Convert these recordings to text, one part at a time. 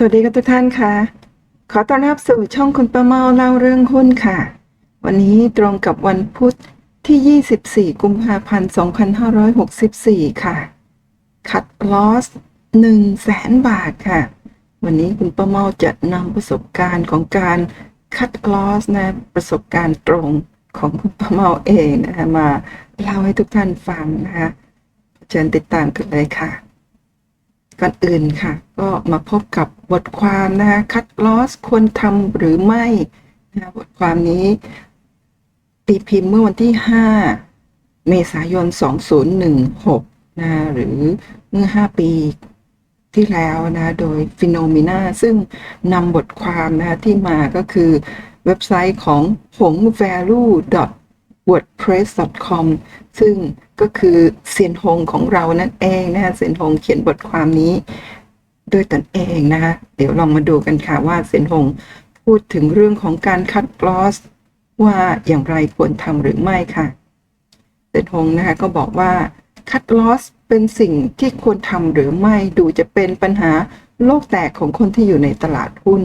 สวัสดีครับทุกท่านค่ะ ขอต้อนรับสู่ช่องคุณประเมาเล่าเรื่องหุ้นค่ะ วันนี้ตรงกับวันพุธที่ 24 กุมภาพันธ์ 2564 ค่ะ คัดลอส1แสนบาทค่ะ วันนี้คุณประเมาจะนำประสบการณ์ของการคัดลอสนะ ประสบการณ์ตรงของคุณประเมาเองนะคะมาเล่าให้ทุกท่านฟังนะคะเชิญติดตามกันเลยค่ะ ก่อนอื่นค่ะ ก็มาพบกับบทความนะคะคัดลอสควรทำหรือไม่นะบทความนี้ ตีพิมพ์เมื่อวันที่ 5 เมษายน 2016นะหรือเมื่อ 5 ปีที่แล้วนะโดย p h e n o m e n a ซึ่งนำบทความนะที่มาก็คือเว็บไซต์ของหง value wordpress.com ซึ่ง ก็คือเซียนหงของเรานั่นเองนะคะเซียนหงเขียนบทความนี้ด้วยตนเองนะคะเดี๋ยวลองมาดูกันค่ะว่าเซียนหงพูดถึงเรื่องของการคัดลอสว่าอย่างไรควรทำหรือไม่ค่ะเซียนหงนะคะก็บอกว่าคัดลอสเป็นสิ่งที่ควรทำหรือไม่ดูจะเป็นปัญหาโลกแตกของคนที่อยู่ในตลาดหุ้น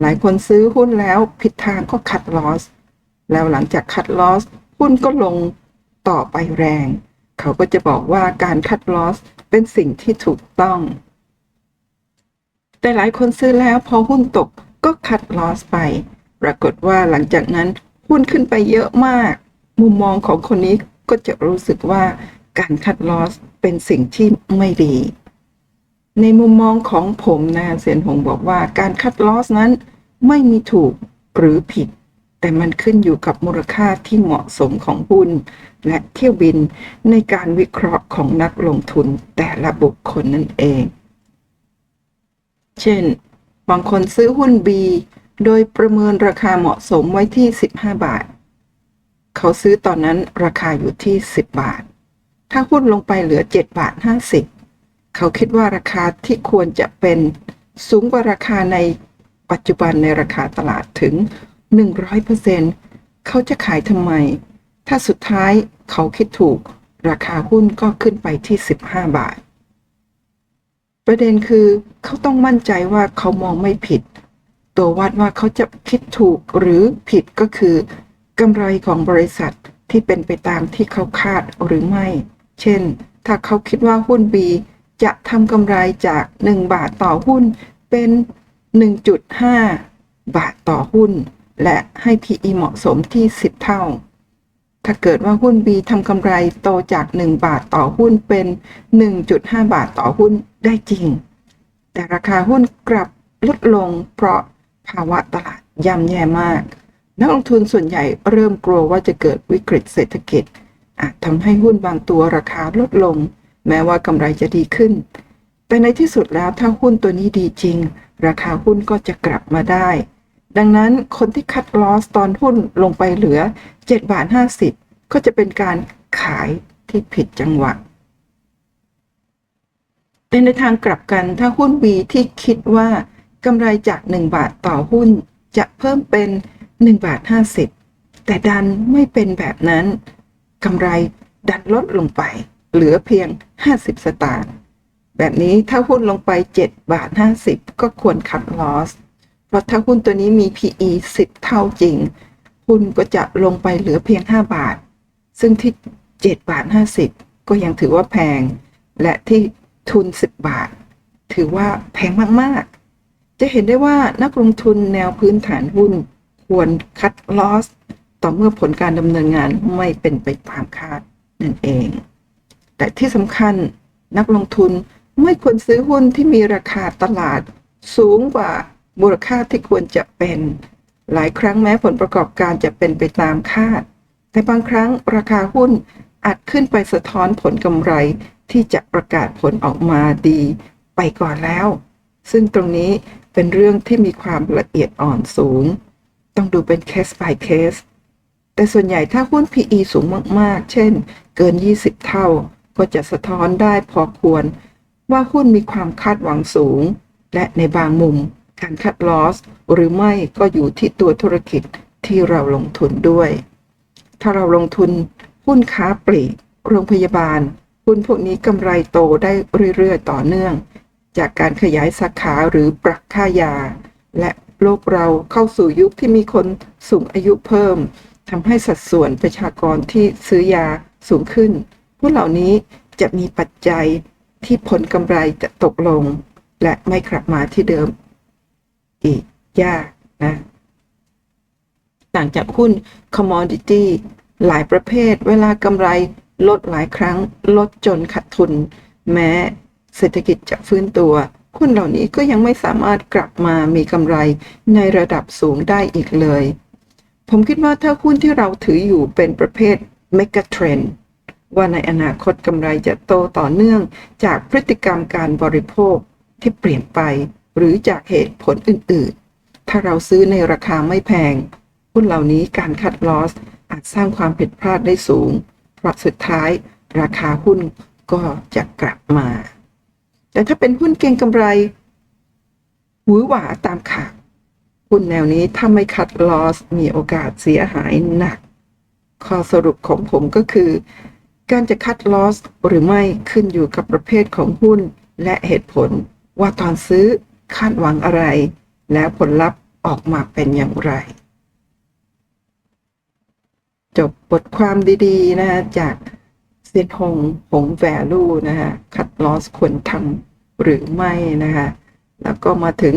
หลายคนซื้อหุ้นแล้วผิดทางก็คัดลอสแล้วหลังจากคัดลอสหุ้นก็ลงต่อไปแรง เขาก็จะบอกว่าการคัดลอสเป็นสิ่งที่ถูกต้อง แต่หลายคนซื้อแล้วพอหุ้นตกก็คัดลอสไป ปรากฏว่าหลังจากนั้นหุ้นขึ้นไปเยอะมาก มุมมองของคนนี้ก็จะรู้สึกว่าการคัดลอสเป็นสิ่งที่ไม่ดี ในมุมมองของผมนะเสียนหงบอกว่าการคัดลอสนั้นไม่มีถูกหรือผิด แต่มันขึ้นอยู่กับมูลค่าที่เหมาะสมของหุ้น และเที่ยวบินในการวิเคราะห์ของนักลงทุนแต่ละบุคคลนั่นเอง เช่น บางคนซื้อหุ้น B โดยประเมินราคาเหมาะสมไว้ที่ 15 บาท เขาซื้อตอนนั้นราคาอยู่ที่ 10 บาท ถ้าหุ้นลงไปเหลือ 7 บาท 50 เขาคิดว่าราคาที่ควรจะเป็นสูงกว่าราคาในปัจจุบันในราคาตลาดถึง 100%เขาจะขายทำไม ถ้าสุดท้ายเขาคิดถูก ราคาหุ้นก็ขึ้นไปที่ 15 บาท ประเด็นคือเขาต้องมั่นใจว่าเขามองไม่ผิด ตัววัดว่าเขาจะคิดถูกหรือผิดก็คือกำไรของบริษัทที่เป็นไปตามที่เขาคาดหรือไม่ เช่น ถ้าเขาคิดว่าหุ้น B จะทำกำไรจาก 1 บาทต่อหุ้นเป็น 1.5 บาทต่อหุ้น และให้ PE เหมาะสมที่ 10 เท่า ถ้าเกิดว่าหุ้น B ทำกำไรโตจาก 1 บาทต่อหุ้นเป็น 1.5 บาทต่อหุ้นได้จริง แต่ราคาหุ้นกลับลดลงเพราะภาวะตลาดย่ำแย่มาก นักลงทุนส่วนใหญ่เริ่มกลัวว่าจะเกิดวิกฤตเศรษฐกิจ อาจทำให้หุ้นบางตัวราคาลดลง แม้ว่ากำไรจะดีขึ้น แต่ในที่สุดแล้วถ้าหุ้นตัวนี้ดีจริง ราคาหุ้นก็จะกลับมาได้ ดังนั้นคนที่คัดลอสตอนหุ้นลงไปเหลือ7บาท50 ก็จะเป็นการขายที่ผิดจังหวะแต่ในทางกลับกันถ้าหุ้น B ที่คิดว่ากำไรจาก 1 บาทต่อหุ้นจะเพิ่มเป็น 1 บาท 50 แต่ดันไม่เป็นแบบนั้นกำไรดันลดลงไป เหลือเพียง 50 สตางค์แบบนี้ถ้าหุ้นลงไป 7 บาท 50 ก็ควรคัดลอส ราะถ้าหุ้นตัวนี้มี PE 10 เท่าจริง หุ้นก็จะลงไปเหลือเพียง 5 บาท ซึ่งที่ 7 บาท 50 ก็ยังถือว่าแพง และที่ทุน 10 บาท ถือว่าแพงมาก ๆ จะเห็นได้ว่านักลงทุนแนวพื้นฐานหุ้นควรคัดลอส ต่อเมื่อผลการดำเนินงานไม่เป็นไปตามคาดนั่นเอง แต่ที่สำคัญนักลงทุนไม่ควรซื้อหุ้นที่มีราคาตลาดสูงกว่า มูลค่าที่ควรจะเป็น หลายครั้งแม้ผลประกอบการจะเป็นไปตามคาด แต่บางครั้งราคาหุ้นอาจขึ้นไปสะท้อนผลกำไรที่จะประกาศผลออกมาดีไปก่อนแล้ว ซึ่งตรงนี้เป็นเรื่องที่มีความละเอียดอ่อนสูง ต้องดูเป็นเคส by เคส แต่ส่วนใหญ่ถ้าหุ้น PE สูงมากๆ เช่น เกิน 20 เท่า ก็จะสะท้อนได้พอควร ว่าหุ้นมีความคาดหวังสูง และในบางมุม การคัดลอสหรือไม่ก็อยู่ที่ตัวธุรกิจที่เราลงทุนด้วย ถ้าเราลงทุนหุ้นค้าปลีก โรงพยาบาล หุ้นพวกนี้กำไรโตได้เรื่อยๆ ต่อเนื่อง จากการขยายสาขาหรือปรับค่ายา และโลกเราเข้าสู่ยุคที่มีคนสูงอายุเพิ่มทำให้สัดส่วนประชากรที่ซื้อยาสูงขึ้น ผู้เหล่านี้จะมีปัจจัยที่ผลกำไรจะตกลง และไม่กลับมาที่เดิม อีกยากนะต่างจากหุ้น commodity หลายประเภท เวลากำไรลดหลายครั้ง ลดจนขาดทุน แม้เศรษฐกิจจะฟื้นตัวหุ้นเหล่านี้ก็ยังไม่สามารถกลับมามีกำไรในระดับสูงได้อีกเลย ผมคิดว่าถ้าหุ้นที่เราถืออยู่เป็นประเภท mega trend ว่าในอนาคตกำไรจะโตต่อเนื่องจากพฤติกรรมการบริโภคที่เปลี่ยนไป หรือจากเหตุผลอื่น ๆ ถ้าเราซื้อในราคาไม่แพงหุ้นเหล่านี้การคัดลอสอาจสร้างความผิดพลาดได้สูง เพราะสุดท้ายราคาหุ้นก็จะกลับมา แต่ถ้าเป็นหุ้นเก็งกำไรหวือหวาตามข่าวหุ้นแนวนี้ถ้าไม่คัดลอสมีโอกาสเสียหายหนัก ข้อสรุปของผมก็คือ การจะคัดลอสหรือไม่ขึ้นอยู่กับประเภทของหุ้นและเหตุผลว่าตอนซื้อ คาดหวังอะไร แล้วผลลัพธ์ออกมาเป็นอย่างไร จบบทความดีๆนะฮะจากเซียนหงหงแวลูนะฮะคัดลอสควรทำหรือไม่นะคะแล้วก็มาถึง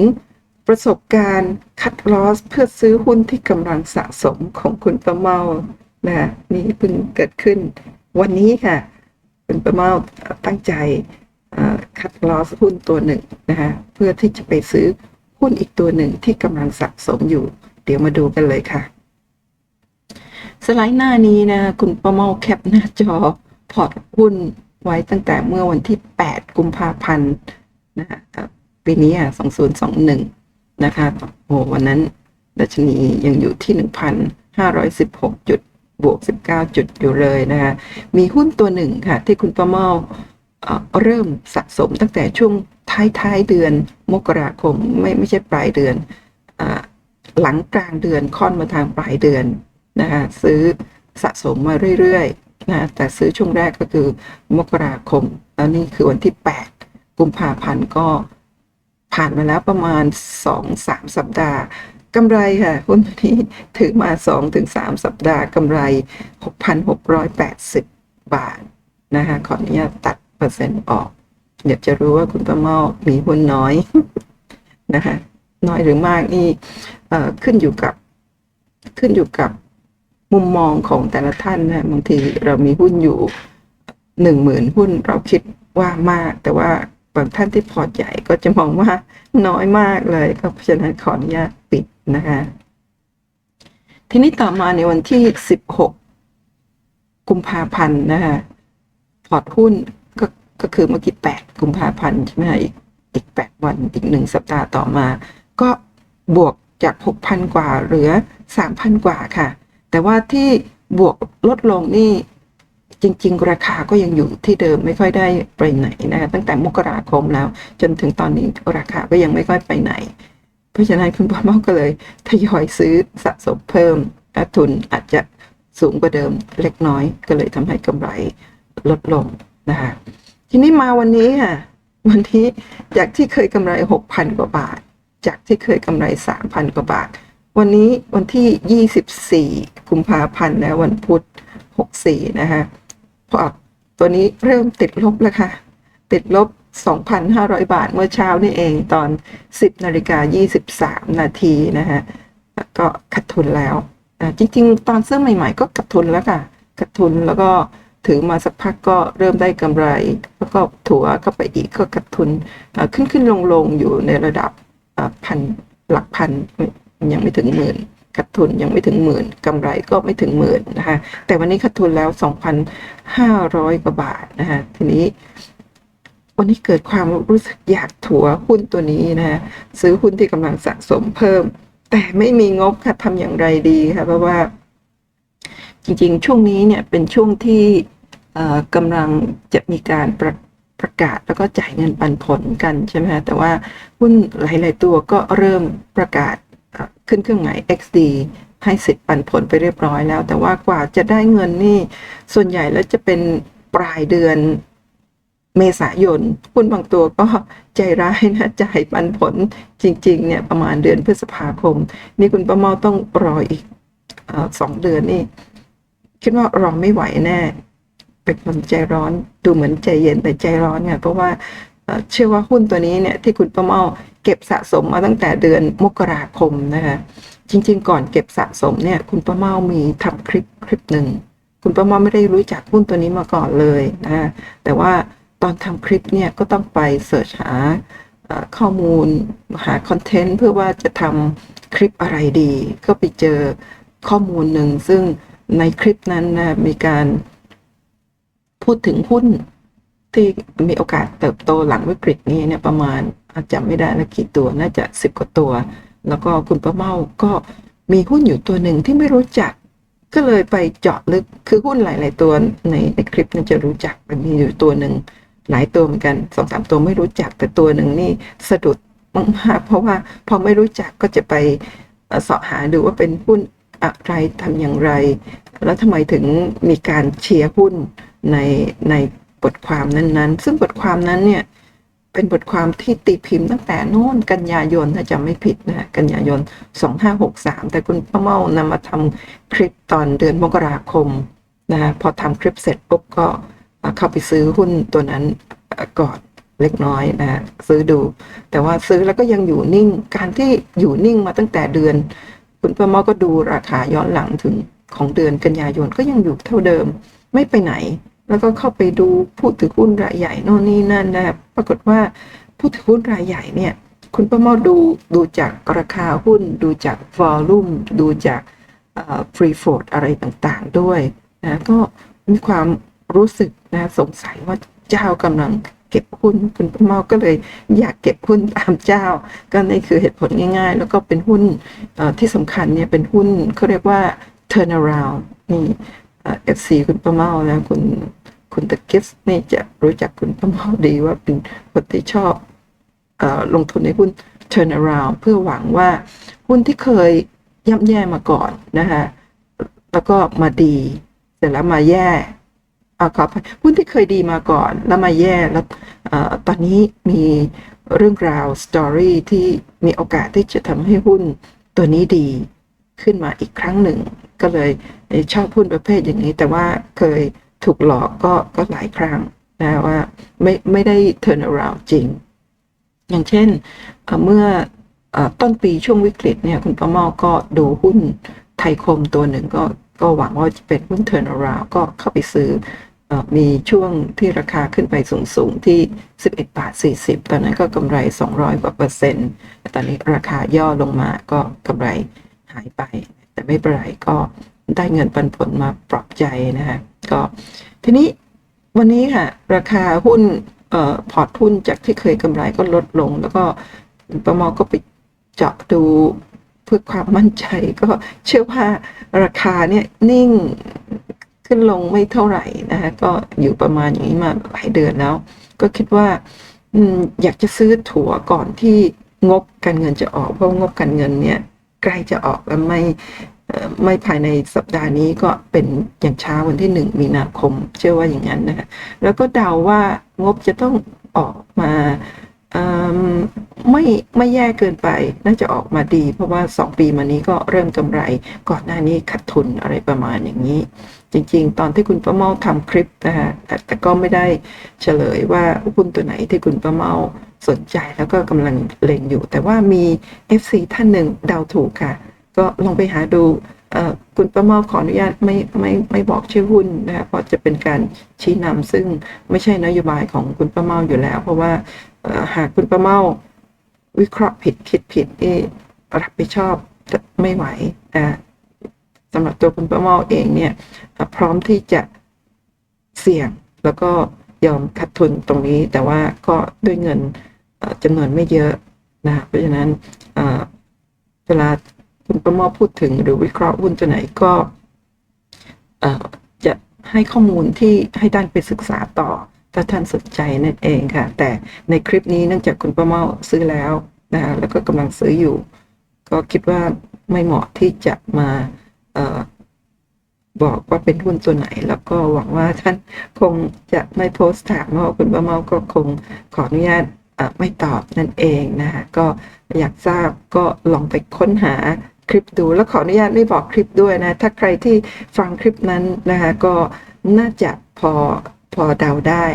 ประสบการณ์คัดลอสเพื่อซื้อหุ้นที่กำลังสะสมของคุณประเมานะะนี่เพิ่งเกิดขึ้น วันนี้ค่ะ คุณประเมาตั้งใจ คัดลอสหุ้นตัวหนึ่งนะคะเพื่อที่จะไปซื้อหุ้นอีกตัวหนึ่งที่กำลังสะสมอยู่ เดี๋ยวมาดูกันเลยค่ะ สไลด์หน้านี้นะ คุณประเมาแคปหน้าจอพอร์ตหุ้นไว้ตั้งแต่เมื่อวันที่ 8 กุมภาพันธ์นะคะปีนี้อะ 2021 นะคะโอ้วันนั้นดัชนียังอยู่ที่ 1,516 จุดบวก 19 จุดอยู่เลยนะคะ มีหุ้นตัวหนึ่งค่ะ ที่คุณประเมา เริ่มสะสมตั้งแต่ช่วงท้ายท้ายเดือนมกราคมไม่ไม่ใช่ปลายเดือนอหลังกลางเดือนค่อนมาทางปลายเดือนนะคะซื้อสะสมมาเรื่อยๆนะแต่ซื้อช่วงแรกก็คือมกราคมแล้วนี่คือวันที่ 8 กุมภาพันธ์ก็ผ่านมาแล้วประมาณ 2-3 สัปดาห์กำไรค่ะหุ้นนี้ถือมา 2-3 สัปดาห์กำไร 6,680 บาทนะคะขออนุญาตตัด เปอร์เซ็นต์ออก เดี๋ยวจะรู้ว่าคุณประเมามีหุ้นน้อยนะคะน้อยหรือมากนี่ขึ้นอยู่กับขึ้นอยู่กับมุมมองของแต่ละท่านนะบางทีเรามีหุ้นอยู่หนึ่งหมื่นหุ้นเราคิดว่ามาก แต่ว่าบางท่านที่พอร์ตใหญ่ก็จะมองว่าน้อยมากเลยก็เพราะฉะนั้นขออนุญาตปิดนะคะ ทีนี้ต่อมาในวันที่สิบหกกุมภาพันธ์นะคะพอร์ตหุ้น ก็คือเมื่อกี้แปดกุมภาพันธ์ใช่ไหมอีกอีกแปดวันอีกหนึ่งสัปดาห์ต่อมา ก็บวกจากหกพันกว่าเหลือสามพันกว่าค่ะ แต่ว่าที่บวกลดลงนี่จริง ๆ ราคาก็ยังอยู่ที่เดิมไม่ค่อยได้ไปไหนนะคะตั้งแต่มกราคมแล้ว จนถึงตอนนี้ราคาก็ยังไม่ค่อยไปไหน เพราะฉะนั้นคุณพ่อมอก็เลยทยอยซื้อสะสมเพิ่มทุนอาจจะสูงกว่าเดิมเล็กน้อยก็เลยทำให้กำไรลดลงนะคะ ทีนี้มาวันนี้ค่ะวันนี้จากที่เคยกำไรหกพันกว่าบาท จากที่เคยกำไรสามพันกว่าบาท วันนี้วันที่ยี่สิบสี่กุมภาพันธ์นะวันพุธหกสี่นะคะพอตัวนี้เริ่มติดลบแล้วค่ะ ติดลบ 2,500 บาทเมื่อเช้านี่เองตอน 10นาฬิกา23 นาทีนะฮะก็ขาดทุนแล้วจริงๆ ตอนซื้อใหม่ๆ ก็ขาดทุนแล้วค่ะขาดทุนแล้วก็ ถือมาสักพักก็เริ่มได้กำไร แล้วก็ถัวเข้าไปอีกก็ขาดทุนขึ้นขึ้นลงลงอยู่ในระดับพันหลักพันยังไม่ถึงหมื่นขาดทุนยังไม่ถึงหมื่นกำไรก็ไม่ถึงหมื่นนะคะแต่วันนี้ขาดทุนแล้ว 2,500 กว่าบาทนะคะทีนี้ วันนี้เกิดความรู้สึกอยากถัวหุ้นตัวนี้นะซื้อหุ้นที่กำลังสะสมเพิ่ม แต่ไม่มีงบค่ะทำอย่างไรดีค่ะเพราะว่า จริงๆ ช่วงนี้เนี่ยเป็นช่วงที่กำลังจะมีการประประกาศแล้วก็จ่ายเงินปันผลกันใช่ไหมคะแต่ว่าหุ้นหลาย ๆ ตัวก็เริ่มประกาศขึ้นเครื่องหมาย XD ให้สิทธิ์ปันผลไปเรียบร้อยแล้ว แต่ว่ากว่าจะได้เงินนี่ ส่วนใหญ่แล้วจะเป็นปลายเดือนเมษายนหุ้นบางตัวก็ใจร้ายนะจ่ายปันผลจริง ๆ เนี่ยประมาณเดือนพฤษภาคม นี่คุณประเมาต้องรออีกอสองเดือนนี่ คิดว่ารอไม่ไหวแน่ เป็นคนใจร้อนดูเหมือนใจเย็นแต่ใจร้อนไงเพราะว่าเชื่อว่าหุ้นตัวนี้เนี่ยที่คุณประเมาเก็บสะสมมาตั้งแต่เดือนมกราคมนะคะจริง ๆ ก่อนเก็บสะสมเนี่ยคุณประเมามีทำคลิปคลิปหนึ่งคุณประเมาไม่ได้รู้จักหุ้นตัวนี้มาก่อนเลยนะแต่ว่าตอนทำคลิปเนี่ยก็ต้องไปเสิร์ชหาข้อมูลหาคอนเทนต์เพื่อว่าจะทำคลิปอะไรดี ก็ไปเจอข้อมูลหนึ่งซึ่ง ในคลิปนั้นนะมีการพูดถึงหุ้นที่มีโอกาสเติบโตหลังวิกฤตนี้เนี่ยประมาณอาจจะไม่ได้ละกี่ตัวน่าจะสิบกว่าตัว แล้วก็คุณประเมาก็มีหุ้นอยู่ตัวหนึ่งที่ไม่รู้จัก ก็เลยไปเจาะลึกคือหุ้นหลาย ๆ ตัวในในคลิปนี่ยจะรู้จักมันมีอยู่ตัวหนึ่งหลายตัวเหมือนกันสองสามตัวไม่รู้จักแต่ตัวหนึ่งนี่สะดุดมากๆเพราะว่าพอไม่รู้จักก็จะไปเอ่อเสาะหาดูว่าเป็นหุ้น อะไรทำอย่างไร แล้วทำไมถึงมีการเชียร์หุ้นในในบทความนั้นๆ ซึ่งบทความนั้นเนี่ยเป็นบทความที่ตีพิมพ์ตั้งแต่โน่นกันยายนถ้าจำไม่ผิดนะกันยายน 2563 แต่คุณป้าเมานำมาทำคลิปตอนเดือนมกราคมนะพอทำคลิปเสร็จปุ๊บก็เข้าไปซื้อหุ้นตัวนั้นก่อนเล็กน้อยนะซื้อดู แต่ว่าซื้อแล้วก็ยังอยู่นิ่งการที่อยู่นิ่งมาตั้งแต่เดือน คุณป้ามาก็ดูราคาย้อนหลังถึงของเดือนกันยายนก็ยังอยู่เท่าเดิมไม่ไปไหน แล้วก็เข้าไปดูผู้ถือหุ้นรายใหญ่โน่นนี่นั่นนะปรากฏว่าผู้ถือหุ้นรายใหญ่เนี่ย คุณประมาดูดูจากราคาหุ้น ดูจากวอลลุ่มดูจากฟรีโฟดอะไรต่างๆด้วยนะก็มีความรู้สึกนะสงสัยว่าเจ้ากำลัง เก็บหุ้นคุณประเมาก็เลยอยากเก็บหุ้นตามเจ้า ก็นี่คือเหตุผลง่าย ๆ แล้วก็เป็นหุ้นที่สำคัญเนี่ยเป็นหุ้นเขาเรียกว่า turnaround นี่เอฟซีคุณประเมานะคุณคุณตะกิสนี่จะรู้จักคุณประเมาดีว่าเป็นคนที่ชอบเอ่อลงทุนในหุ้น turnaround เพื่อหวังว่าหุ้นที่เคยย่ำแย่มาก่อนนะคะแล้วก็มาดี เสร็จแล้วมาแย่ อขออภัยหุ้นที่เคยดีมาก่อน แล้วมาแย่แล้วอตอนนี้มีเรื่องราวสตอรี่ที่มีโอกาสที่จะทำให้หุ้นตัวนี้ดีขึ้นมาอีกครั้งหนึ่ง ก็เลยชอบหุ้นประเภทอย่างนี้ แต่ว่าเคยถูกหลอกก็ก็หลายครั้งนะว่าไม่ไม่ได้ turn around จริง อย่างเช่นเมื่ออต้นปีช่วงวิกฤตเนี่ยคุณประมาก็ดูหุ้นไทยคมตัวหนึ่งก็ก็หวังว่าจะเป็นหุ้น turnaround ก็เข้าไปซื้อ มีช่วงที่ราคาขึ้นไปสูง ๆ ที่ 11 บาท 40 ตอนนั้นก็กำไร 200 กว่าเปอร์เซ็นต์แต่ตอนนี้ราคาย่อลงมาก็กำไรหายไป แต่ไม่เป็นไรก็ได้เงินปันผลมาปลอบใจนะฮะก็ทีนี้วันนี้ค่ะ ราคาหุ้นออพอร์ตหุ้นจากที่เคยกำไรก็ลดลง แล้วก็ประมอก็ไปเจาะดูเพื่อความมั่นใจก็เชื่อว่าราคาเนี่ยนิ่ง ขึ้นลงไม่เท่าไหร่นะคะก็อยู่ประมาณอย่างนี้มาหลายเดือนแล้ว ก็คิดว่าอยากจะซื้อถั่วก่อนที่งบการเงินจะออก เพราะงบการเงินเนี่ยใกล้จะออกแล้วไม่ไม่ภายในสัปดาห์นี้ก็เป็นอย่างช้าวันที่หนึ่งมีนาคม เชื่อว่าอย่างนั้นนะคะแล้วก็เดาว่างบจะต้องออกมาไม่ไม่แย่เกินไปน่าจะออกมาดี เพราะว่าสองปีมานี้ก็เริ่มกำไร ก่อนหน้านี้ขาดทุนอะไรประมาณอย่างนี้ จริงๆ ตอนที่คุณประเมาทำคลิปนะคะแต่แต่ก็ไม่ได้เฉลยว่าหุ้นตัวไหนที่คุณประเมาสนใจแล้วก็กำลังเล็งอยู่ แต่ว่ามี FC ท่านหนึ่งเดาถูกค่ะ ก็ลองไปหาดูคุณประเมาขออนุญาตไม่ไม่ไม่บอกชื่อหุ้นนะคะเพราะจะเป็นการชี้นำซึ่งไม่ใช่นโยบายของคุณประเมาอยู่แล้ว เพราะว่าหากคุณประเมาวิเคราะห์ผิดคิดผิดนี่รับผิดชอบไม่ไหวนะ สำหรับตัวคุณประเมาเองเนี่ยพร้อมที่จะเสี่ยงแล้วก็ยอมขาดทุนตรงนี้ แต่ว่าก็ด้วยเงินจำนวนไม่เยอะนะเพราะฉะนั้นเวลาคุณประมอพูดถึงหรือวิเคราะห์หุ้นตัวไหนก็จะให้ข้อมูลที่ให้ท่านไปศึกษาต่อ ถ้าท่านสนใจนั่นเองค่ะ แต่ในคลิปนี้เนื่องจากคุณประมาซื้อแล้วนะแล้วก็กำลังซื้ออยู่ ก็คิดว่าไม่เหมาะที่จะมา บอกว่าเป็นหุ้นตัวไหน แล้วก็หวังว่าท่านคงจะไม่โพสต์ถามเพราะคุณป้าเมาก็คงขออนุญาตไม่ตอบนั่นเองนะคะก็อยากทราบก็ลองไปค้นหาคลิปดูแล้วขออนุญาตไม่บอกคลิปด้วยนะ ถ้าใครที่ฟังคลิปนั้นนะคะก็น่าจะพอพอเดาได้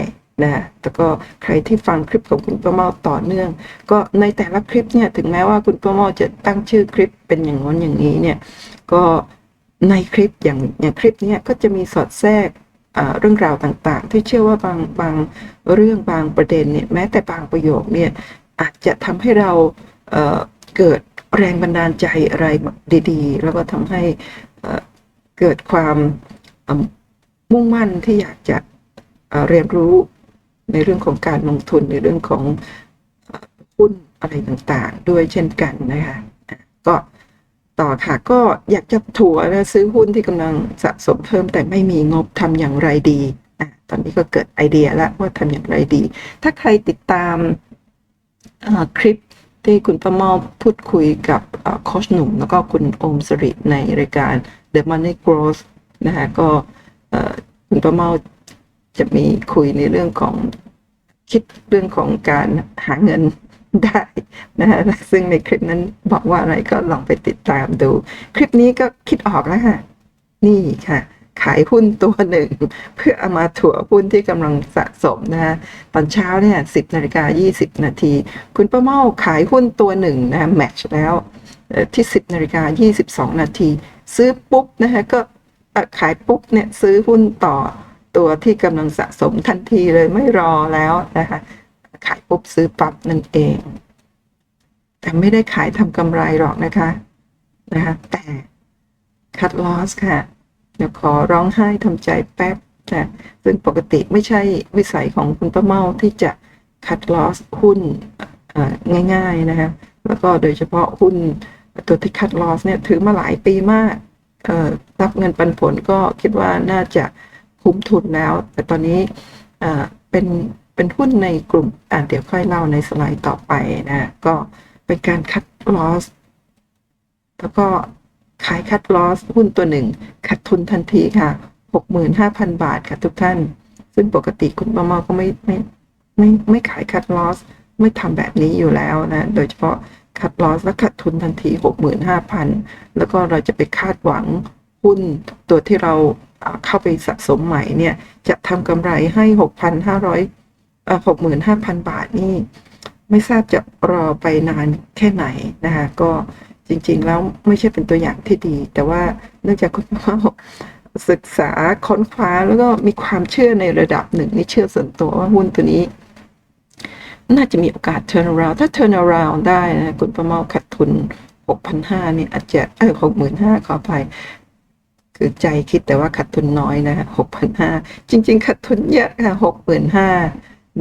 นะแต่ก็ใครที่ฟังคลิปของคุณป้าเมาต่อเนื่อง ก็ในแต่ละคลิปเนี่ยถึงแม้ว่าคุณป้าเมาจะตั้งชื่อคลิปเป็นอย่างง้นอย่างนี้เนี่ยก็ ในคลิปอย่างอย่างคลิปนี้ก็จะมีสอดแทรกเรื่องราวต่างๆ ที่เชื่อว่าบางบางเรื่องบางประเด็นเนี่ยแม้แต่บางประโยคเนี่ยอาจจะทำให้เราเเกิดแรงบันดาลใจอะไรดีๆ แล้วก็ทำให้เอ่อเกิดความมุ่งมั่นที่อยากจะเเรียนรู้ในเรื่องของการลงทุนในเรื่องของหุ้นอะไรต่างๆ ด้วยเช่นกันนะคะก็ ต่อค่ะก็อยากจะถัวนะซื้อหุ้นที่กำลังสะสมเพิ่มแต่ไม่มีงบทำอย่างไรดีอะตอนนี้ก็เกิดไอเดียแล้วว่าทำอย่างไรดี ถ้าใครติดตามคลิปที่คุณประมาพูดคุยกับโคชหนุ่ม แล้วก็คุณโอมสริในรายการ The Money Growth นะคะก็คุณประเมาจะมีคุยในเรื่องของคิดเรื่องของการหาเงิน ได้นะคะซึ่งในคลิปนั้นบอกว่าอะไรก็ลองไปติดตามดู คลิปนี้ก็คิดออกแล้วค่ะ นี่ค่ะ ขายหุ้นตัวหนึ่ง เพื่อเอามาถั่วหุ้นที่กำลังสะสมนะคะตอนเช้าเนี่ย10นาฬิกา20นาที คุณป้าเมาขายหุ้นตัวหนึ่งนะคะแมทช์แล้วที่10นาฬิกา22นาที ซื้อปุ๊บนะคะก็ขายปุ๊บเนี่ยซื้อหุ้นต่อตัวที่กำลังสะสมทันทีเลยไม่รอแล้วนะคะ ขายปุ๊บซื้อปั๊บนั่นเอง แต่ไม่ได้ขายทำกำไรหรอกนะคะนะคะแต่คัดลอสค่ะ เดี๋ยวขอร้องไห้ทำใจแป๊บนะซึ่งปกติไม่ใช่วิสัยของคุณป้าเมาที่จะคัดลอสหุ้นง่ายๆนะคะแล้วก็โดยเฉพาะหุ้นตัวที่คัดลอสเนี่ยถือมาหลายปีมากรับเงินปันผลก็คิดว่าน่าจะคุ้มทุนแล้ว แต่ตอนนี้เป็น เป็นหุ้นในกลุ่มอ่าเดี๋ยวค่อยเล่าในสไลด์ต่อไปนะก็เป็นการคัดลอสแล้วก็ขายคัดลอสหุ้นตัวหนึ่งขาดทุนทันทีค่ะ 65,000 บาทค่ะทุกท่าน ซึ่งปกติคุณมาเมาก็ไม่ไม่ไม่ไม่ขายคัดลอสไม่ทำแบบนี้อยู่แล้วนะ โดยเฉพาะคัดลอสและขาดทุนทันที 65,000 แล้วก็เราจะไปคาดหวังหุ้นตัวที่เราอ่าเข้าไปสะสมใหม่เนี่ย จะทำกำไรให้ 6,500 เอ่อ65,000บาทนี่ไม่ทราบจะรอไปนานแค่ไหนนะคะก็จริงๆแล้วไม่ใช่เป็นตัวอย่างที่ดี แต่ว่าเนื่องจากคุณพ่อศึกษาค้นคว้าแล้วก็มีความเชื่อในระดับหนึ่งนี่เชื่อส่วนตัวว่าหุ้นตัวนี้ น่าจะมีโอกาส turn around ถ้า turn around ได้นะคุณประเมาขาดทุน 6,500เนี่ยอาจจะเออ65,000ขออภัยคือใจคิดแต่ว่าขาดทุนน้อยนะฮะ6,500จริง ๆขาดทุนเยอะค่ะ65,000น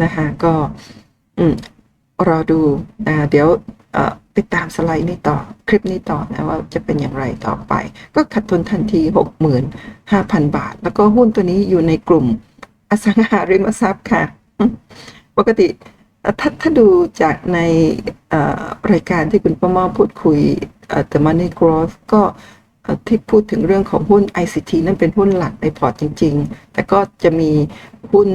นะคะก็รอดูนะเดี๋ยวติดตามสไลด์นี้ต่อคลิปนี้ต่อนะว่าจะเป็นอย่างไรต่อไป ก็ขาดทุนทันที 65,000 บาท แล้วก็หุ้นตัวนี้อยู่ในกลุ่มอสังหาริมทรัพย์ค่ะ ปกติถ้าถ้าดูจากในรายการที่คุณป้าเมาพูดคุยเอ่อ The Money Growth ก็ที่พูดถึงเรื่องของหุ้น ICT นั่นเป็นหุ้นหลักในพอร์ตจริง ๆ แต่ก็จะมีหุ้น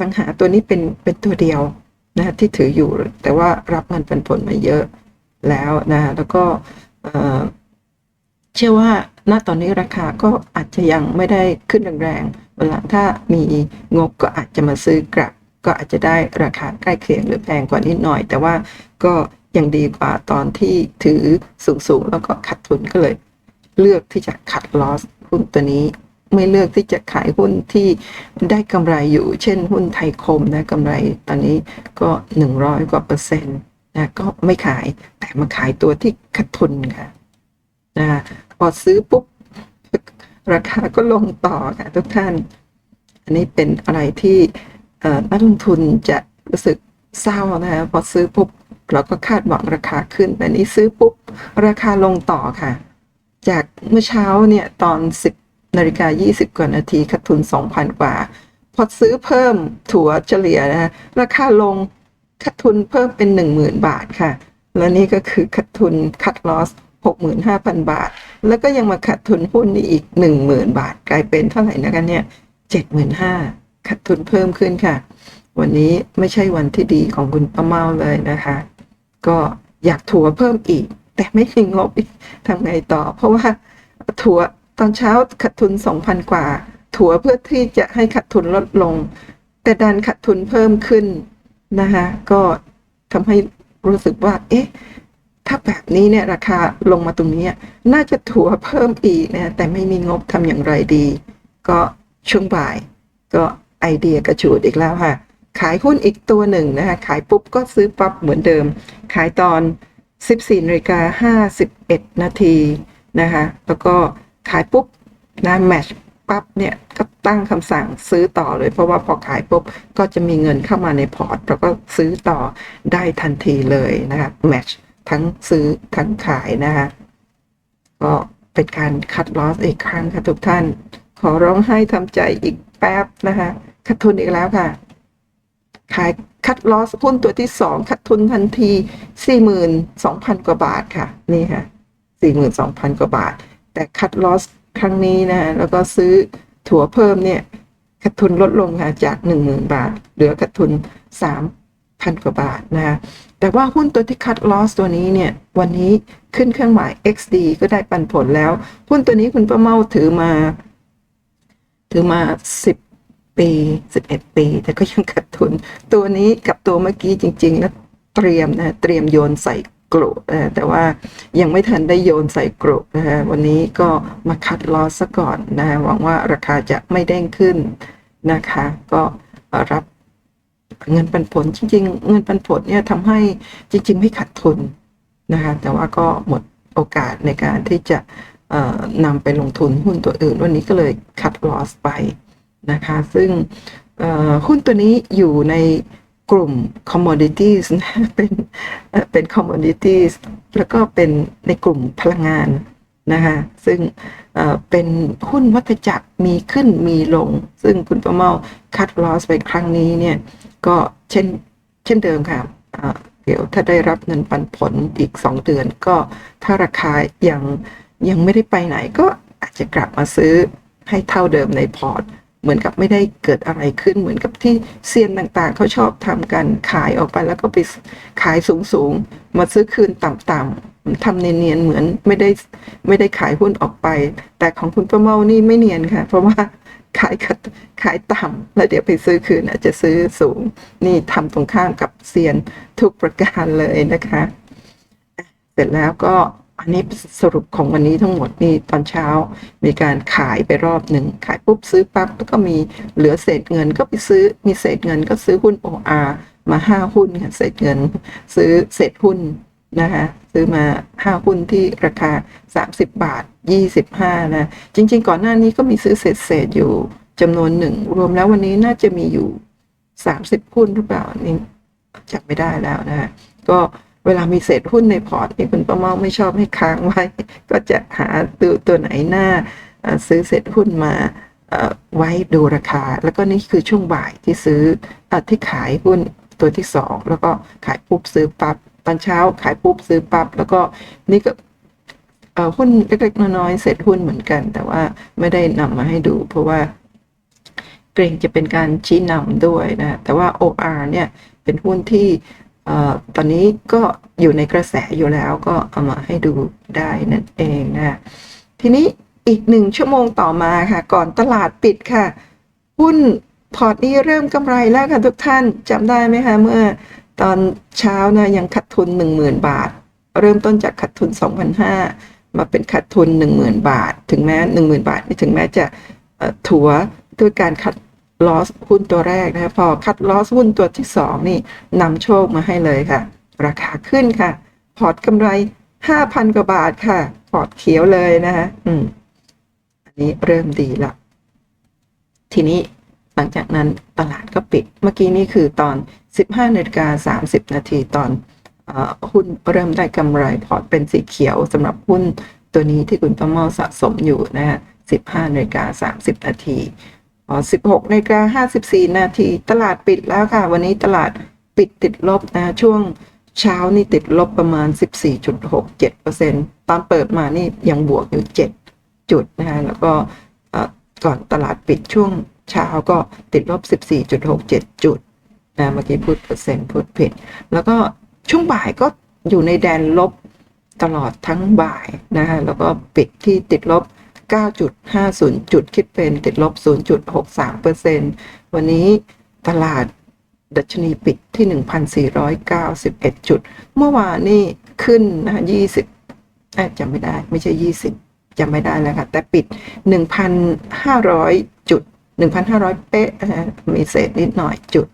สังหาตัวนี้เป็นเป็นตัวเดียวนะที่ถืออยู่แต่ว่ารับเงินปันผลมาเยอะแล้วนะแล้วก็เชื่อว่าณตอนนี้ราคาก็อาจจะยังไม่ได้ขึ้นแรงๆเวลาถ้ามีงบก็อาจจะมาซื้อกลับ ก็อาจจะได้ราคาใกล้เคียงหรือแพงกว่านิดหน่อย แต่ว่าก็ยังดีกว่าตอนที่ถือสูงๆ แล้วก็ขาดทุนก็เลย เลือกที่จะขัดลอสหุ้นตัวนี้ ไม่เลือกที่จะขายหุ้นที่ได้กำไรอยู่ เช่นหุ้นไทยคมนะกำไรตอนนี้ก็หนึ่งร้อยกว่าเปอร์เซ็นต์นะก็ไม่ขายแต่มาขายตัวที่ขาดทุนค่ะนะพอซื้อปุ๊บ ราคาก็ลงต่อค่ะทุกท่าน อันนี้เป็นอะไรที่นักลงทุนจะรู้สึกเศร้านะคะพอซื้อปุ๊บเราก็คาดหวังราคาขึ้นแต่นี้ซื้อปุ๊บ ราคาลงต่อค่ะ จากเมื่อเช้าเนี่ยตอน10 นาฬิกา 20 กว่านาทีขาดทุน 2,000 กว่า พอซื้อเพิ่มถั่วเฉลี่ยนะราคาลงขาดทุนเพิ่มเป็น 10,000 บาทค่ะ และนี่ก็คือขาดทุนคัดลอส65,000 บาท แล้วก็ยังมาขาดทุนหุ้นนี่อีกหนึ่งหมื่นบาท กลายเป็นเท่าไหร่นะคะเนี่ยเจ็ดหมื่นห้าขาดทุนเพิ่มขึ้นค่ะ วันนี้ไม่ใช่วันที่ดีของคุณป้าเมาเลยนะคะ ก็อยากถัวเพิ่มอีก แต่ไม่มีงบอีกทำไงต่อ เพราะว่าถัว ตอนเช้าขาดทุนสองพันกว่า ถัวเพื่อที่จะให้ขาดทุนลดลง แต่ดันขาดทุนเพิ่มขึ้นนะคะก็ทำให้รู้สึกว่า เอ๊ะ ถ้าแบบนี้เนี่ยราคาลงมาตรงนี้ น่าจะถัวเพิ่มอีกนะแต่ไม่มีงบทำอย่างไรดี ก็ช่วงบ่าย ก็ไอเดียกระชูดอีกแล้วค่ะ ขายหุ้นอีกตัวหนึ่งนะคะ ขายปุ๊บก็ซื้อปั๊บเหมือนเดิม ขายตอน 14นาฬิกา51นาทีนะคะ แล้วก็ ขายปุ๊บนะแมชปั๊บเนี่ยก็ตั้งคำสั่งซื้อต่อเลย เพราะว่าพอขายปุ๊บก็จะมีเงินเข้ามาในพอร์ตแล้วก็ซื้อต่อได้ทันทีเลยนะคะแมชทั้งซื้อทั้งขายนะคะก็เป็นการคัดลอสอีกครั้งค่ะทุกท่าน ขอร้องให้ทำใจอีกแป๊บนะคะขาดทุนอีกแล้วค่ะ ขายคัดลอสหุ้นตัวที่สองขาดทุนทันที 42,000 กว่าบาทค่ะ นี่ค่ะ 42,000 กว่าบาท แต่คัดลอสครั้งนี้นะแล้วก็ซื้อถั่วเพิ่มเนี่ยขาดทุนลดลงค่ะจาก 10,000 บาท เหลือขาดทุน 3,000 กว่าบาทนะคะแต่ว่าหุ้นตัวที่คัดลอสตัวนี้เนี่ย วันนี้ขึ้นเครื่องหมาย XD ก็ได้ปันผลแล้ว หุ้นตัวนี้คุณป้าเมาถือมา ถือมา 10 ปี 11 ปี แต่ก็ยังขาดทุน ตัวนี้กับตัวเมื่อกี้จริง ๆ แล้วเตรียมนะ เตรียมโยนใส่ กรุนะแต่ว่ายังไม่ทันได้โยนใส่กรุนะฮะวันนี้ก็มาคัดลอสซะก่อนนะหวังว่าราคาจะไม่เด้งขึ้นนะคะ ก็รับเงินปันผลจริง ๆ เงินปันผลเนี่ยทำให้จริง ๆ ไม่ขาดทุนนะคะแต่ว่าก็หมดโอกาสในการที่จะนำไปลงทุนหุ้นตัวอื่น วันนี้ก็เลยคัดลอสไปนะคะ ซึ่งหุ้นตัวนี้อยู่ใน กลุ่ม commodities นะเป็นเป็น commodities แล้วก็เป็นในกลุ่มพลังงานนะคะซึ่งเป็นหุ้นวัฏจักรมีขึ้นมีลง ซึ่งคุณประเมาคัดลอสไปครั้งนี้เนี่ย ก็เช่นเช่นเดิมค่ะเดี๋ยวถ้าได้รับเงินปันผลอีก 2 เดือนก็ถ้าราคายังยังไม่ได้ไปไหนก็อาจจะกลับมาซื้อให้เท่าเดิมในพอร์ต เหมือนกับไม่ได้เกิดอะไรขึ้น เหมือนกับที่เซียนต่างๆ เขาชอบทำกันขายออกไปแล้วก็ไปขายสูงๆ มาซื้อคืนต่ำๆทำเนียนๆเหมือนไม่ได้ไม่ได้ขายหุ้นออกไป แต่ของคุณประเมานี่ไม่เนียนค่ะ เพราะว่าขายขายต่ำแล้วเดี๋ยวไปซื้อคืนอาจจะซื้อสูง นี่ทำตรงข้ามกับเซียนทุกประการเลยนะคะ เสร็จแล้วก็ อันนี้สรุปของวันนี้ทั้งหมดนี่ตอนเช้า มีการขายไปรอบหนึ่งขายปุ๊บซื้อปั๊บแล้วก็มีเหลือเศษเงินก็ไปซื้อมีเศษเงินก็ซื้อหุ้น OR มาห้าหุ้นค่ะเศษเงิน ซื้อเศษหุ้นนะคะซื้อมาห้าหุ้นที่ราคา 30 บาท 25นะจริง ๆ ก่อนหน้านี้ก็มีซื้อเศษเศษๆอยู่จำนวนหนึ่งรวมแล้ววันนี้น่าจะมีอยู่ 30 หุ้นหรือเปล่านี่จำไม่ได้แล้วนะคะก็ เวลามีเศษหุ้นในพอร์ตนี่คุณประเมาไม่ชอบให้ค้างไว้ ก็จะหาตัวตัวไหนหน้าซื้อเศษหุ้นมาไว้ดูราคา แล้วก็นี่คือช่วงบ่ายที่ซื้ออที่ขายหุ้นตัวที่สองแล้วก็ขายปุ๊บซื้อปั๊บตอนเช้าขายปุ๊บซื้อปั๊บแล้วก็นี่ก็หุ้นเล็กๆน้อยๆเศษหุ้นเหมือนกัน แต่ว่าไม่ได้นำมาให้ดู เพราะว่าเกรงจะเป็นการชี้นำด้วยนะแต่ว่า OR เนี่ยเป็นหุ้นที่ ตอนนี้ก็อยู่ในกระแสอยู่แล้วก็เอามาให้ดูได้นั่นเองนะทีนี้อีกหนึ่งชั่วโมงต่อมาค่ะ ก่อนตลาดปิดค่ะ หุ้นพอร์ตนี้เริ่มกำไรแล้วค่ะทุกท่านจำได้ไหมคะเมื่อตอนเช้านะยังขาดทุน 10,000 บาท เริ่มต้นจากขาดทุน 2,500 มาเป็นขาดทุน 10,000 บาท ถึงแม้ 10,000 บาทนี่ถึงแม้จะเอ่อถัวด้วยการคัด ลอสหุ้นตัวแรกนะคะพอคัดลอสหุ้นตัวที่ 2 นี่นำโชคมาให้เลยค่ะ ราคาขึ้นค่ะ พอร์ตกำไร 5,000 กว่าบาทค่ะ พอร์ตเขียวเลยนะคะอืมอันนี้เริ่มดีละทีนี้หลังจากนั้นตลาดก็ปิด เมื่อกี้นี่คือตอน 15นาฬิกา30 นาทีตอนอหุ้นเริ่มได้กำไรพอร์ตเป็นสีเขียวสำหรับหุ้นตัวนี้ที่คุณประเมาสะสมอยู่นะฮะ15นาฬิกา30 นาที พอ16นาฬิกา54นาทีตลาดปิดแล้วค่ะ วันนี้ตลาดปิดติดลบนะ ช่วงเช้านี่ติดลบประมาณ 14.67%ตอนเปิดมานี่ยังบวกอยู่ 7 จุดนะฮะแล้วก็ก่อนตลาดปิดช่วงเช้าก็ติดลบ 14.67 จุดนะเมื่อกี้พูดเปอร์เซ็นต์พูดผิด แล้วก็ช่วงบ่ายก็อยู่ในแดนลบตลอดทั้งบ่ายนะฮะแล้วก็ปิดที่ติดลบ 9.50 จุดคิดเป็นติดลบ 0.63%วันนี้ตลาดดัชนีปิดที่ 1,491 จุด เมื่อวานนี่ขึ้นนะฮะ20อจำไม่ได้ไม่ใช่ 20จำไม่ได้แล้วค่ะ แต่ปิด 1,500 จุด 1,500 เป๊ะนะฮะมีเศษนิดหน่อยจุด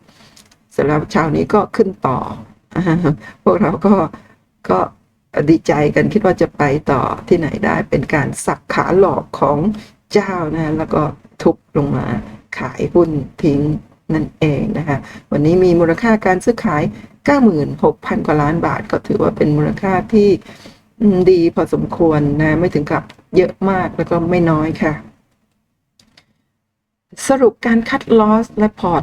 เสร็จแล้วเช้านี้ก็ขึ้นต่อ พวกเราก็ก็ ดีใจกันคิดว่าจะไปต่อที่ไหนได้เป็นการสับขาหลอกของเจ้านะแล้วก็ทุบลงมาขายหุ้นทิ้งนั่นเองนะคะวันนี้มีมูลค่าการซื้อขาย 96,000 กว่าล้านบาท ก็ถือว่าเป็นมูลค่าที่ดีพอสมควรนะไม่ถึงกับเยอะมากแล้วก็ไม่น้อยค่ะ สรุปการคัดลอสและพอร์ต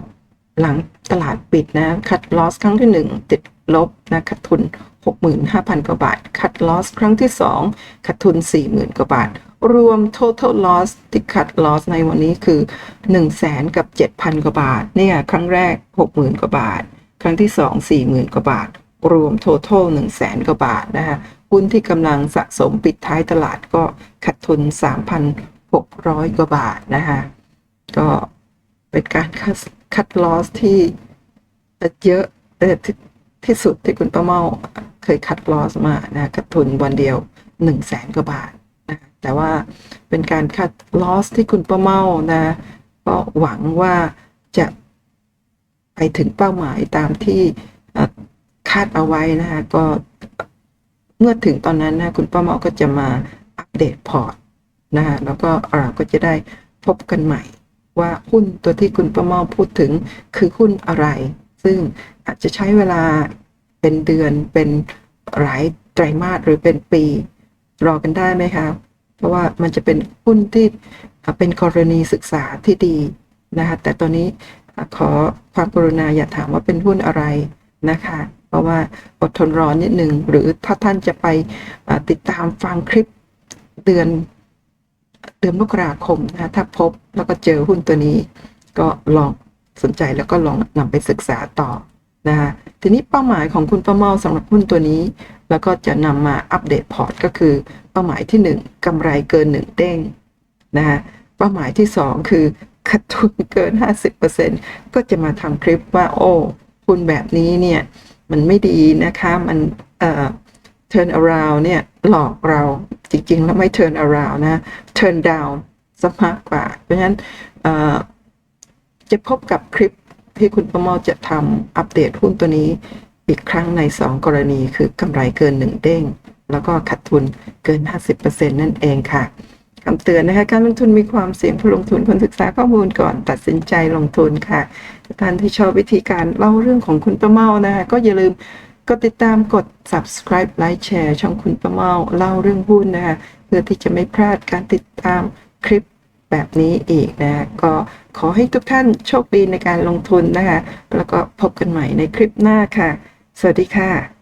หลังตลาดปิดนะ คัดลอสครั้งที่ 1 ติดลบนะขาดทุน 65,000 กว่าบาท คัดลอสครั้งที่ 2 ขาดทุน 40,000 กว่าบาท รวม total loss ที่คัดลอสในวันนี้คือ 1 0 0 0 0แสนกับ 7,000 กว่าบาท เนี่ยครั้งแรก 60,000 กว่าบาท ครั้งที่ 2 40,000 กว่าบาท รวม total 1 0 0 0 0แสนกว่าบาทนะคะหุ้นที่กำลังสะสมปิดท้ายตลาดก็ขาดทุน 3,600 กว่าบาทนะคะก็เป็นการคัดคัดลอสที่เยอะที่สุดที่คุณป้าเมา เคยคัดลอสมานะขาดทุนวันเดียวหนึ่งแสนกว่าบาทนะแต่ว่าเป็นการคัดลอสที่คุณป้าเมานะก็หวังว่าจะไปถึงเป้าหมายตามที่คาดเอาไว้นะคะก็เมื่อถึงตอนนั้นนะคุณป้าเมาก็จะมาอัปเดตพอร์ตนะคะแล้วก็เราก็จะได้พบกันใหม่ ว่าหุ้นตัวที่คุณประเมาพูดถึงคือหุ้นอะไร ซึ่งอาจจะใช้เวลา เป็นเดือนเป็นหลายไตรมาสหรือเป็นปีรอกันได้ไหมคะ เพราะว่ามันจะเป็นหุ้นที่เป็นกรณีศึกษาที่ดีนะคะแต่ตอนนี้ขอความกรุณาอย่าถามว่าเป็นหุ้นอะไรนะคะ เพราะว่าอดทนรอนิดหนึ่งหรือถ้าท่านจะไปติดตามฟังคลิปเดือนเดือนมกราคมนะถ้าพบแล้วก็เจอหุ้นตัวนี้ ก็ลองสนใจแล้วก็ลองนำไปศึกษาต่อ นะคะทีนี้เป้าหมายของคุณป้าเมาสำหรับหุ้นตัวนี้ แล้วก็จะนำมาอัปเดตพอร์ตก็คือเป้าหมายที่ 1กำไรเกิน 1 เด้งนะคะเป้าหมายที่ 2 คือขาดทุนเกิน 50%ก็จะมาทำคลิปว่าโอ้หุ้นแบบนี้เนี่ยมันไม่ดีนะคะมันเอ่อ turn around เนี่ยหลอกเราจริงๆ แล้วไม่ turn around นะ turn down ซะมากกว่า เพราะฉะนั้นจะพบกับคลิป ที่คุณประเมาจะทำอัปเดตหุ้นตัวนี้ อีกครั้งใน 2 กรณีคือกำไรเกิน 1 เด้ง แล้วก็ขาดทุนเกิน 50%นั่นเองค่ะคำเตือนนะคะการลงทุนมีความเสี่ยงผู้ลงทุนควรศึกษาข้อมูลก่อนตัดสินใจลงทุนค่ะท่านที่ชอบวิธีการเล่าเรื่องของคุณประเมานะคะก็อย่าลืมกดติดตามกด subscribe ไลค์แชร์ช่องคุณประเมาเล่าเรื่องหุ้นนะคะเพื่อที่จะไม่พลาดการติดตามคลิป แบบนี้อีกนะก็ขอให้ทุกท่านโชคดีในการลงทุนนะคะ แล้วก็พบกันใหม่ในคลิปหน้าค่ะ สวัสดีค่ะ